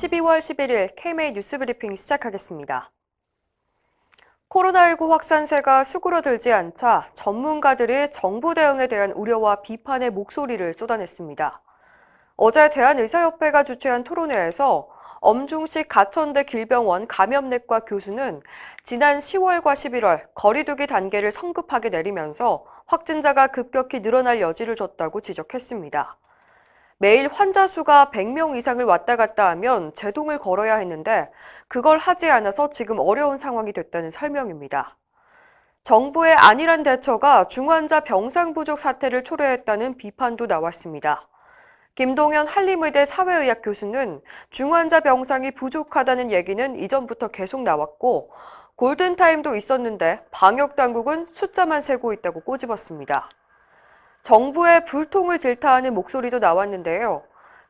12월 11일 KMA 뉴스 브리핑 시작하겠습니다. 코로나19 확산세가 수그러들지 않자 전문가들이 정부 대응에 대한 우려와 비판의 목소리를 쏟아냈습니다. 어제 대한의사협회가 주최한 토론회에서 엄중식 가천대 길병원 감염내과 교수는 지난 10월과 11월 거리두기 단계를 성급하게 내리면서 확진자가 급격히 늘어날 여지를 줬다고 지적했습니다. 매일 환자 수가 100명 이상을 왔다 갔다 하면 제동을 걸어야 했는데 그걸 하지 않아서 지금 어려운 상황이 됐다는 설명입니다. 정부의 안일한 대처가 중환자 병상 부족 사태를 초래했다는 비판도 나왔습니다. 김동현 한림의대 사회의학 교수는 중환자 병상이 부족하다는 얘기는 이전부터 계속 나왔고 골든타임도 있었는데 방역당국은 숫자만 세고 있다고 꼬집었습니다. 정부의 불통을 질타하는 목소리도 나왔는데요.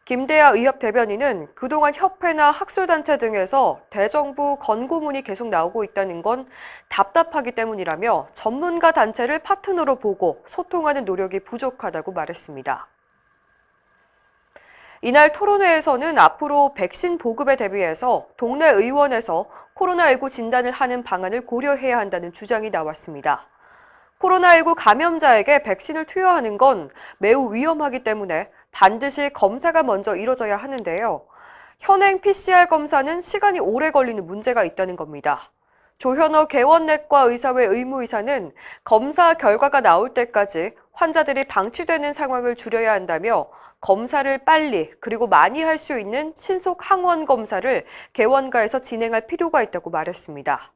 김대하 의협 대변인은 그동안 협회나 학술단체 등에서 대정부 권고문이 계속 나오고 있다는 건 답답하기 때문이라며 전문가 단체를 파트너로 보고 소통하는 노력이 부족하다고 말했습니다. 이날 토론회에서는 앞으로 백신 보급에 대비해서 동네 의원에서 코로나19 진단을 하는 방안을 고려해야 한다는 주장이 나왔습니다. 코로나19 감염자에게 백신을 투여하는 건 매우 위험하기 때문에 반드시 검사가 먼저 이뤄져야 하는데요. 현행 PCR 검사는 시간이 오래 걸리는 문제가 있다는 겁니다. 조현호 개원내과 의사회 의무의사는 검사 결과가 나올 때까지 환자들이 방치되는 상황을 줄여야 한다며 검사를 빨리 그리고 많이 할 수 있는 신속 항원 검사를 개원가에서 진행할 필요가 있다고 말했습니다.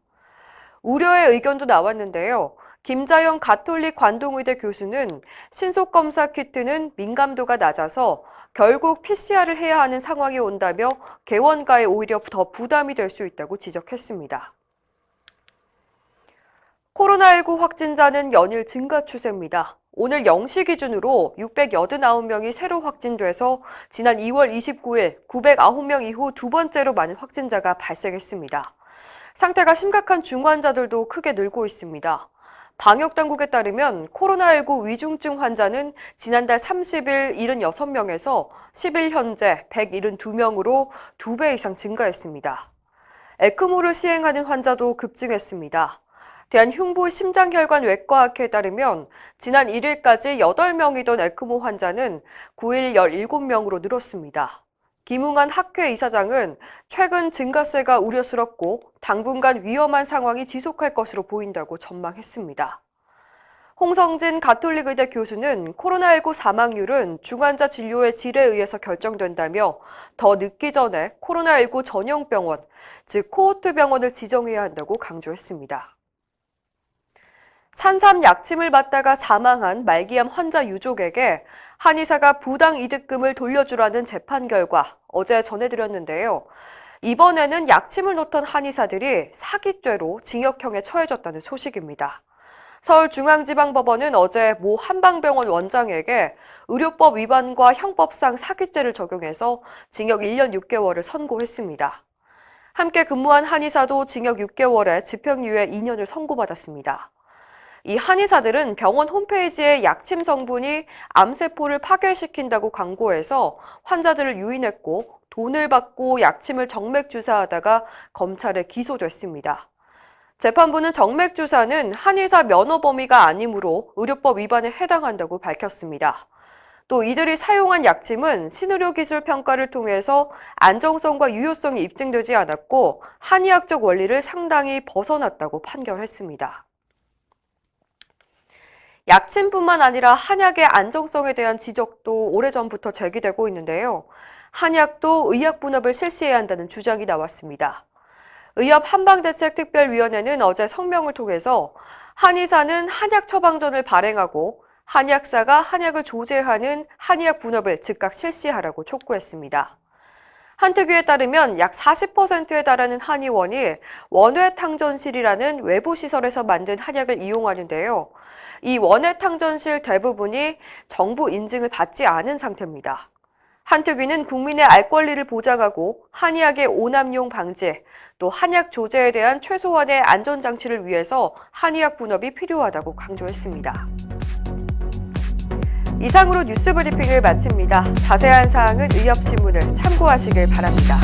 우려의 의견도 나왔는데요. 김자영 가톨릭 관동의대 교수는 신속검사 키트는 민감도가 낮아서 결국 PCR을 해야 하는 상황이 온다며 개원가에 오히려 더 부담이 될 수 있다고 지적했습니다. 코로나19 확진자는 연일 증가 추세입니다. 오늘 0시 기준으로 689명이 새로 확진돼서 지난 2월 29일 909명 이후 두 번째로 많은 확진자가 발생했습니다. 상태가 심각한 중환자들도 크게 늘고 있습니다. 방역당국에 따르면 코로나19 위중증 환자는 지난달 30일 76명에서 10일 현재 172명으로 2배 이상 증가했습니다. 에크모를 시행하는 환자도 급증했습니다. 대한흉부 심장혈관 외과학회에 따르면 지난 1일까지 8명이던 에크모 환자는 9일 17명으로 늘었습니다. 김웅한 학회 이사장은 최근 증가세가 우려스럽고 당분간 위험한 상황이 지속할 것으로 보인다고 전망했습니다. 홍성진 가톨릭의대 교수는 코로나19 사망률은 중환자 진료의 질에 의해서 결정된다며 더 늦기 전에 코로나19 전용 병원, 즉 코호트 병원을 지정해야 한다고 강조했습니다. 산삼 약침을 맞다가 사망한 말기암 환자 유족에게 한의사가 부당 이득금을 돌려주라는 재판 결과 어제 전해드렸는데요. 이번에는 약침을 놓던 한의사들이 사기죄로 징역형에 처해졌다는 소식입니다. 서울중앙지방법원은 어제 모 한방병원 원장에게 의료법 위반과 형법상 사기죄를 적용해서 징역 1년 6개월을 선고했습니다. 함께 근무한 한의사도 징역 6개월에 집행유예 2년을 선고받았습니다. 이 한의사들은 병원 홈페이지에 약침 성분이 암세포를 파괴시킨다고 광고해서 환자들을 유인했고 돈을 받고 약침을 정맥 주사하다가 검찰에 기소됐습니다. 재판부는 정맥 주사는 한의사 면허 범위가 아니므로 의료법 위반에 해당한다고 밝혔습니다. 또 이들이 사용한 약침은 신의료 기술 평가를 통해서 안정성과 유효성이 입증되지 않았고 한의학적 원리를 상당히 벗어났다고 판결했습니다. 약침뿐만 아니라 한약의 안정성에 대한 지적도 오래전부터 제기되고 있는데요. 한약도 의약 분업을 실시해야 한다는 주장이 나왔습니다. 의협 한방대책특별위원회는 어제 성명을 통해서 한의사는 한약 처방전을 발행하고 한약사가 한약을 조제하는 한의학 분업을 즉각 실시하라고 촉구했습니다. 한특위에 따르면 약 40%에 달하는 한의원이 원외탕전실이라는 외부 시설에서 만든 한약을 이용하는데요. 이 원외탕전실 대부분이 정부 인증을 받지 않은 상태입니다. 한특위는 국민의 알 권리를 보장하고 한의학의 오남용 방지, 또 한약 조제에 대한 최소한의 안전장치를 위해서 한의학 분업이 필요하다고 강조했습니다. 이상으로 뉴스 브리핑을 마칩니다. 자세한 사항은 의협신문을 참고하시길 바랍니다.